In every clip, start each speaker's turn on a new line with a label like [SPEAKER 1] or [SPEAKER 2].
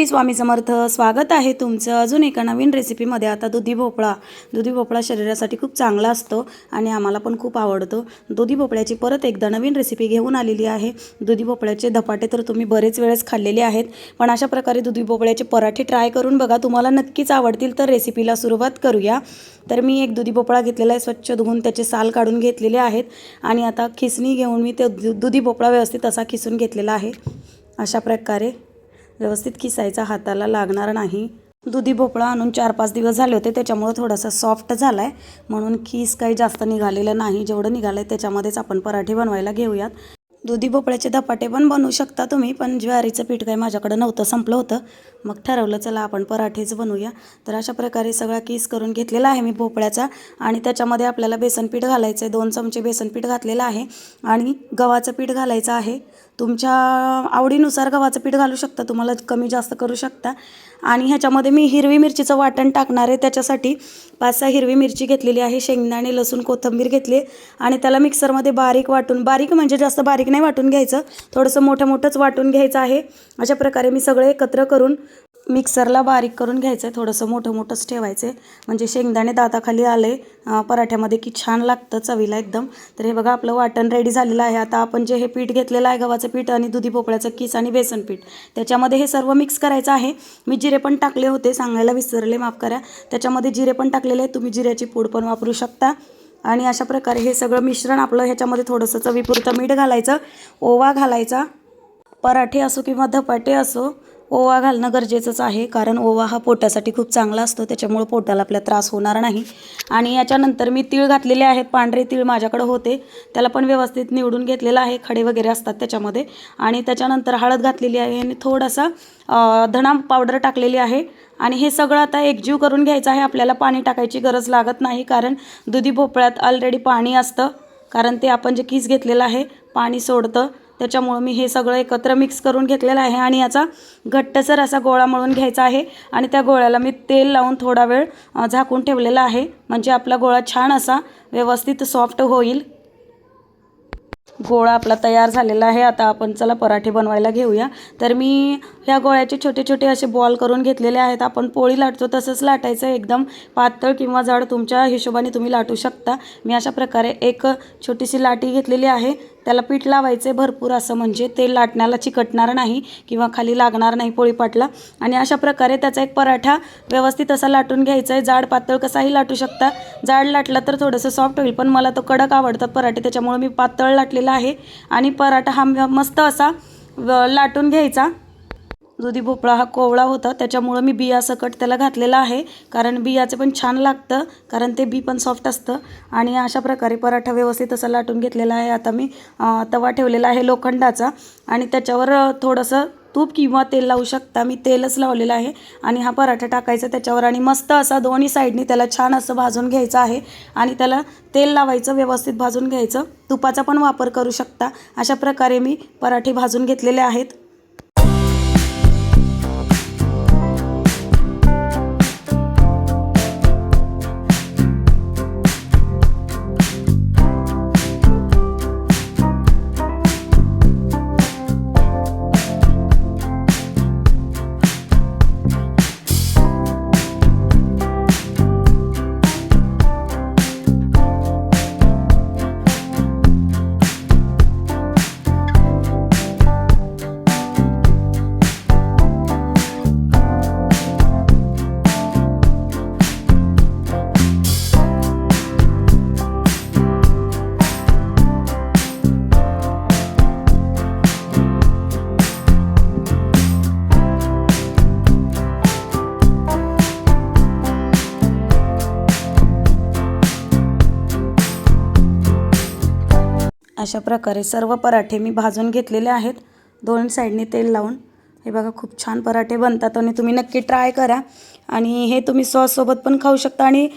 [SPEAKER 1] श्री स्वामी समर्थ स्वागत आहे तुमचं. अजून एका नवीन रेसिपीमध्ये आता दुधी भोपळा. दुधी भोपळा शरीरासाठी खूप चांगला असतो आणि आम्हाला पण खूप आवडतो. दुधी भोपळ्याची परत एकदा नवीन रेसिपी घेऊन आलेली आहे. दुधी भोपळ्याचे धपाटे तर तुम्ही बरेच वेळेस खाल्लेले आहेत पण अशा प्रकारे दुधी भोपळ्याचे पराठे ट्राय करून बघा तुम्हाला नक्कीच आवडतील. तर रेसिपीला सुरुवात करूया. तर मी एक दुधी भोपळा घेतलेला आहे स्वच्छ धुवून त्याचे साल काढून घेतलेले आहेत आणि आता खिसणी घेऊन मी ते दु- दुधी भोपळा व्यवस्थित असा खिसून घेतलेला आहे. अशा प्रकारे व्यवस्थित किसायचा हाताला लागणार नाही. दुधी भोपळा आणून चार पाच दिवस झाले होते त्याच्यामुळं थोडासा सॉफ्ट झाला आहे म्हणून खीस काही जास्त निघालेलं नाही. जेवढं निघालं आहे त्याच्यामध्येच आपण पराठे बनवायला घेऊयात. दुधी भोपळ्याचे धपाटे पण बनवू शकता तुम्ही पण ज्वारीचं पीठ काही माझ्याकडं नव्हतं संपलं होतं. मग ठरवलं चला आपण पराठेच बनवूया. तर अशा प्रकारे सगळा किस करून घेतलेला आहे मी भोपळ्याचा. आणि त्याच्यामध्ये आपल्याला बेसन पीठ घालायचं आहे दोन चमचे बेसन पीठ घातलेलं आहे. आणि गव्हाचं पीठ घालायचं आहे. तुमच्या आवडीनुसार गव्हाचं पीठ घालू शकता. तुम्हाला कमी जास्त करू शकता. आणि ह्याच्यामध्ये मी हिरवी मिरचीचं वाटण टाकणार आहे. त्याच्यासाठी पाच सहा हिरवी मिरची घेतलेली आहे. शेंगदाणे लसूण कोथिंबीर घेतली आणि त्याला मिक्सरमध्ये बारीक वाटून बारीक म्हणजे जास्त बारीक नाही वाटून घ्यायचं. थोडंसं मोठं मोठंच वाटून घ्यायचं आहे. अशा प्रकारे मी सगळे एकत्र करून मिक्सरला बारीक करून घ्यायचं आहे थोडंसं मोठं मोठंच ठेवायचं आहे म्हणजे शेंगदाणे दाताखाली आले पराठ्यामध्ये की छान लागतं चवीला एकदम. तर हे बघा आपलं वाटण रेडी झालेलं आहे. आता आपण जे हे पीठ घेतलेलं आहे गव्हाचं पीठ आणि दुधी भोपळ्याचं किस आणि बेसन पीठ. त्याच्यामध्ये हे सर्व मिक्स करायचं आहे. मी जिरे पण टाकले होते सांगायला विसरले माफ करा. त्याच्यामध्ये जिरे पण टाकलेले आहेत. तुम्ही जिऱ्याची पूड पण वापरू शकता. आणि अशा प्रकारे हे सगळं मिश्रण आपलं ह्याच्यामध्ये थोडंसं चवीपुरतं मीठ घालायचं ओवा घालायचा. पराठे असो किंवा धपाटे असो ओवा घालणं गरजेचंच आहे कारण ओवा हा पोटासाठी खूप चांगला असतो त्याच्यामुळं पोटाला आपल्या त्रास होणार नाही. आणि याच्यानंतर मी तीळ घातलेले आहेत पांढरे तीळ माझ्याकडे होते त्याला पण व्यवस्थित निवडून घेतलेलं आहे खडे वगैरे असतात त्याच्यामध्ये. आणि त्याच्यानंतर हळद घातलेली आहे आणि थोडासा धणा पावडर टाकलेली आहे. आणि हे सगळं आता एकजीव करून घ्यायचं आहे आपल्याला पाणी टाकायची गरज लागत नाही कारण दुधी भोपळ्यात ऑलरेडी पाणी असतं कारण ते आपण जे किस घेतलेलं आहे पाणी सोडतं त्याच्यामुळं मी हे सगळं एकत्र मिक्स करून घेतलेलं आहे आणि याचा घट्टसर असा गोळा मळून घ्यायचा आहे. आणि त्या गोळ्याला मी तेल लावून थोडा वेळ झाकून ठेवलेला आहे. म्हणजे आपला गोळा छान असा व्यवस्थित सॉफ्ट होईल. गोळा आपला तयार झालेला आहे. आता आपण चला पराठे बनवायला घेऊया. तर मी ह्या गोळ्याचे छोटे छोटे असे बॉल करून घेतलेले आहेत. आपण पोळी लाटतो तसंच लाटायचं. एकदम पातळ किंवा जाड तुमच्या हिशोबाने तुम्ही लाटू शकता. मी अशा प्रकारे एक छोटीशी लाटी घेतलेली आहे. त्याला पीठ लावायचे भरपूर असं म्हणजे ते लाटण्याला चिकटणार नाही किंवा खाली लागणार नाही पोळीपाटला. आणि अशा प्रकारे त्याचा एक पराठा व्यवस्थित असा लाटून घ्यायचा आहे. जाड पातळ कसाही लाटू शकता. जाड लाटला तर थोडंसं सॉफ्ट होईल पण मला तो कडक आवडतात पराठे त्याच्यामुळे मी पातळ लाटलेला आहे. आणि पराठा हा मस्त असा व- लाटून घ्यायचा. दुधी भोपळा हा कोवळा होता त्याच्यामुळं मी बिया सकट त्याला घातलेला आहे. कारण बियाचं पण छान लागतं कारण ते बी पण सॉफ्ट असतं. आणि अशा प्रकारे पराठा व्यवस्थित असा लाटून घेतलेला आहे. आता मी तवा ठेवलेला आहे लोखंडाचा. आणि त्याच्यावर थोडंसं तूप किंवा तेल लावू शकता. मी तेलच लावलेलं आहे. आणि हा पराठा टाकायचा त्याच्यावर. आणि मस्त असा दोन्ही साईडनी त्याला छान असं भाजून घ्यायचं आहे. आणि त्याला तेल लावायचं व्यवस्थित भाजून घ्यायचं. तुपाचा पण वापर करू शकता. अशा प्रकारे मी पराठे भाजून घेतलेले आहेत. अशा प्रकारे सर्व पराठे मी भाजून घेतलेले आहेत. दोन साईडने तेल लावून. हे बघा खूप छान पराठे बनतात आणि तुम्ही नक्की ट्राय करा. आणि हे तुम्ही सॉससोबत पण खाऊ शकता आणि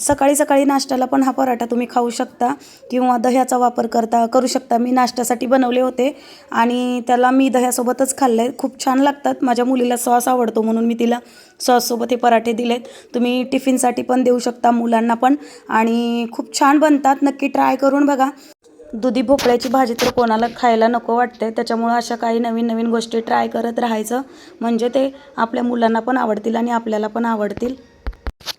[SPEAKER 1] सकाळी सकाळी नाश्त्याला पण हा पराठा तुम्ही खाऊ शकता किंवा दह्याचा वापर करता करू शकता. मी नाश्त्यासाठी बनवले होते आणि त्याला मी दह्यासोबतच खाल्ले खूप छान लागतात. माझ्या मुलीला सॉस आवडतो म्हणून मी तिला सॉससोबत हे पराठे दिलेत. तुम्ही टिफिनसाठी पण देऊ शकता मुलांना पण आणि खूप छान बनतात. नक्की ट्राय करून बघा. दुधी भोपळ्याची भाजी तर कोणाला खायला नको वाटते त्याच्यामुळं अशा काही नवीन नवीन गोष्टी ट्राय करत राहायचं. म्हणजे ते आपल्या मुलांना पण आवडतील आणि आपल्याला पण आवडतील.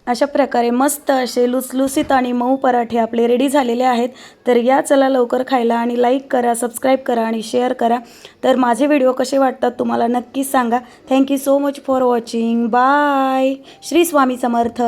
[SPEAKER 1] अशा प्रकारे मस्त असे लुसलुसीत आणि मऊ पराठे आपले रेडी झालेले आहेत. तर या चला लवकर खायला आणि लाईक करा सबस्क्राईब करा आणि शेअर करा. तर माझे व्हिडिओ कसे वाटतात तुम्हाला नक्कीच सांगा. Thank you so much for watching bye Shri Swami Samarth.